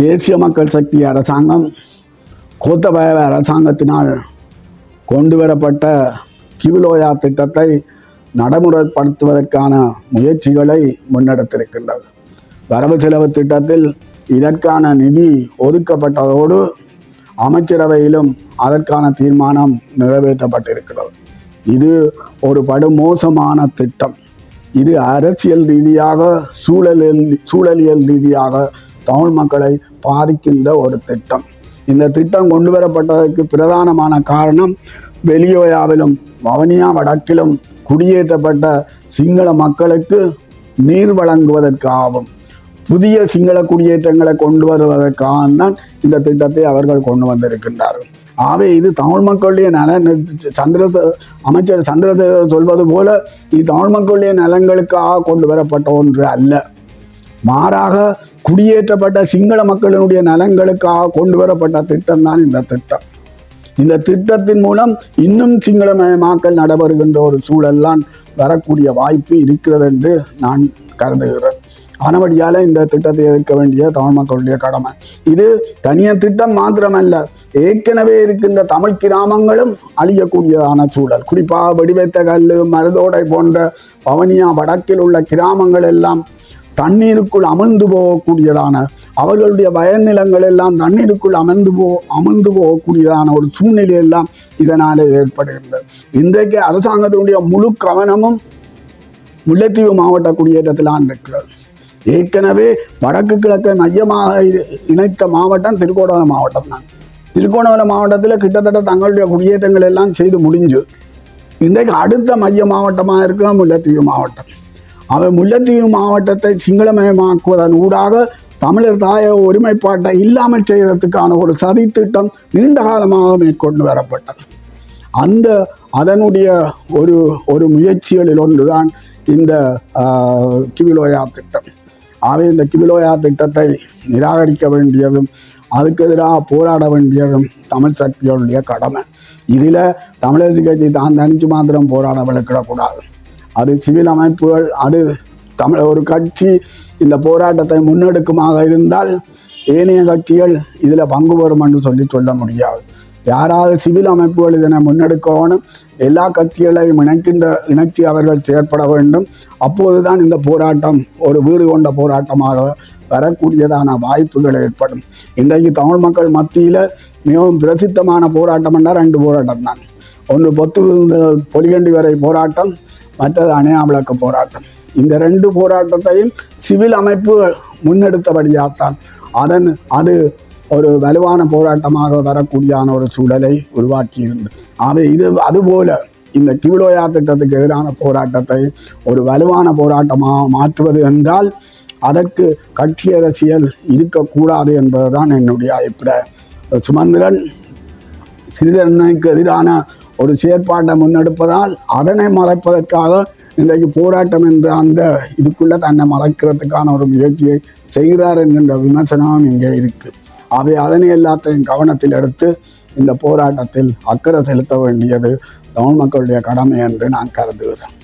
தேசிய மக்கள் சக்தி அரசாங்கம் கோத்தபய அரசாங்கத்தினால் கொண்டு வரப்பட்ட கிவிலோயா திட்டத்தை நடைமுறைப்படுத்துவதற்கான முயற்சிகளை முன்னெடுத்திருக்கின்றது. வரவு செலவு திட்டத்தில் இதற்கான நிதி ஒதுக்கப்பட்டதோடு அமைச்சரவையிலும் அதற்கான தீர்மானம் நிறைவேற்றப்பட்டிருக்கிறது. இது ஒரு படுமோசமான திட்டம். இது அரசியல் ரீதியாக சூழலியல் சூழலியல் ரீதியாக தமிழ் மக்களை பாதிக்கின்ற ஒரு திட்டம். இந்த திட்டம் கொண்டு வரப்பட்டதற்கு பிரதானமான காரணம் வெளியோயாவிலும் வவுனியா வடக்கிலும் குடியேற்றப்பட்ட சிங்கள மக்களுக்கு நீர் வழங்குவதற்காகவும் புதிய சிங்கள குடியேற்றங்களை கொண்டு வருவதற்காக தான் இந்த திட்டத்தை அவர்கள் கொண்டு வந்திருக்கின்றார்கள். ஆகவே இது தமிழ் மக்களுடைய நலன் சந்திர அமைச்சர் சந்திரசேகர் சொல்வது போல இது தமிழ் மக்களுடைய நலன்களுக்காக கொண்டு வரப்பட்ட ஒன்று அல்ல. மாறாக குடியேற்றப்பட்ட சிங்கள மக்களினுடைய நலன்களுக்காக கொண்டு வரப்பட்ட திட்டம் தான் இந்த திட்டம். இந்த திட்டத்தின் மூலம் இன்னும் சிங்களமயமாக்கல் நடைபெறுகின்ற ஒரு சூழல்லாம் வரக்கூடிய வாய்ப்பு இருக்கிறது என்று நான் கருதுகிறேன். ஆனபடியால் இந்த திட்டத்தை எதிர்க்க வேண்டிய தமிழ் மக்களுடைய கடமை. இது தனியார் திட்டம் மாத்திரமல்ல ஏற்கனவே இருக்கின்ற தமிழ் கிராமங்களும் அழியக்கூடியதான சூழல். குறிப்பாக வெடிவைத்த கல் மருதோடை போன்ற பவனியா வடக்கில் உள்ள கிராமங்கள் எல்லாம் தண்ணீருக்குள் அமர்ந்து போகக்கூடியதான அவர்களுடைய வயல்நிலங்கள் எல்லாம் தண்ணீருக்குள் அமர்ந்து போ அமர்ந்து போகக்கூடியதான ஒரு சூழ்நிலை எல்லாம் இதனாலே ஏற்படுகின்றது இன்றைக்கு அரசாங்கத்தினுடைய முழு கவனமும் முல்லைத்தீவு மாவட்ட குடியேற்றத்திலான் இருக்கிறது. ஏற்கனவே வடக்கு கிழக்கை மையமாக இணைத்த மாவட்டம் திருக்கோணமலை மாவட்டம் தான். திருக்கோணமலை மாவட்டத்தில் கிட்டத்தட்ட தங்களுடைய குடியேற்றங்கள் எல்லாம் செய்து முடிஞ்சு இன்றைக்கு அடுத்த மைய மாவட்டமாக இருக்கிற முல்லைத்தீவு மாவட்டம். அவை முல்லைத்தீவு மாவட்டத்தை சிங்களமயமாக்குவதன் ஊடாக தமிழர் தாய ஒருமைப்பாட்டை இல்லாமல் செய்வதற்கான ஒரு சதித்திட்டம் நீண்ட காலமாக மேற்கொண்டு வரப்பட்டது. அந்த அதனுடைய ஒரு ஒரு முயற்சிகளில் ஒன்றுதான் இந்த கிவிலோயா திட்டம். ஆகவே இந்த கிவிலோயா திட்டத்தை நிராகரிக்க வேண்டியதும் அதுக்கு எதிராக போராட வேண்டியதும் தமிழ் சக்திகளுடைய கடமை. இதில் தமிழரசு கட்சி தான் தனிச்சு மாத்திரம் போராட விளக்கிடக்கூடாது. அது சிவில் அமைப்புகள் அது தமிழ் ஒரு கட்சி இந்த போராட்டத்தை முன்னெடுக்குமாக இருந்தால் ஏனைய கட்சிகள் இதில் பங்கு பெறும் என்று சொல்லி சொல்ல முடியாது. யாராவது சிவில் அமைப்புகள் இதனை முன்னெடுக்கணும் எல்லா கட்சிகளையும் இணைக்கின்ற இணைச்சி அவர்கள் செயற்பட வேண்டும். அப்போதுதான் இந்த போராட்டம் ஒரு வீடு கொண்ட போராட்டமாக வரக்கூடியதான வாய்ப்புகள் ஏற்படும். இன்றைக்கு தமிழ் மக்கள் மத்தியில் மிகவும் பிரசித்தமான போராட்டம் என்றால் ரெண்டு போராட்டம் தான் ஒன்று பொத்து பொலிகண்டி வரை போராட்டம் மற்றது அணையா போராட்டம். இந்த ரெண்டு போராட்டத்தையும் சிவில் அமைப்பு முன்னெடுத்தபடியாத்தான் அதன் அது ஒரு வலுவான போராட்டமாக வரக்கூடியான ஒரு சூழலை உருவாக்கியிருந்தது. ஆகவே இது அதுபோல இந்த கிவிலோயா திட்டத்துக்கு எதிரான போராட்டத்தை ஒரு வலுவான போராட்டமாக மாற்றுவது என்றால் அதற்கு கட்சி அரசியல் இருக்கக்கூடாது என்பதுதான் என்னுடைய அபிப்பிராயம். சுமந்திரன் சிறிதரனுக்கு எதிரான ஒரு செயற்பாட்டை முன்னெடுப்பதால் அதனை மறைப்பதற்காக இன்றைக்கு போராட்டம் என்ற அந்த இதுக்குள்ள தன்னை மறைக்கிறதுக்கான ஒரு முயற்சியை செய்கிறார் என்கின்ற விமர்சனம் இங்கே இருக்கு. அவை அதனை எல்லாத்தையும் கவனத்தில் எடுத்து இந்த போராட்டத்தில் அக்கறை செலுத்த வேண்டியது தமிழ் மக்களுடைய கடமை என்று நான் கருதுகிறேன்.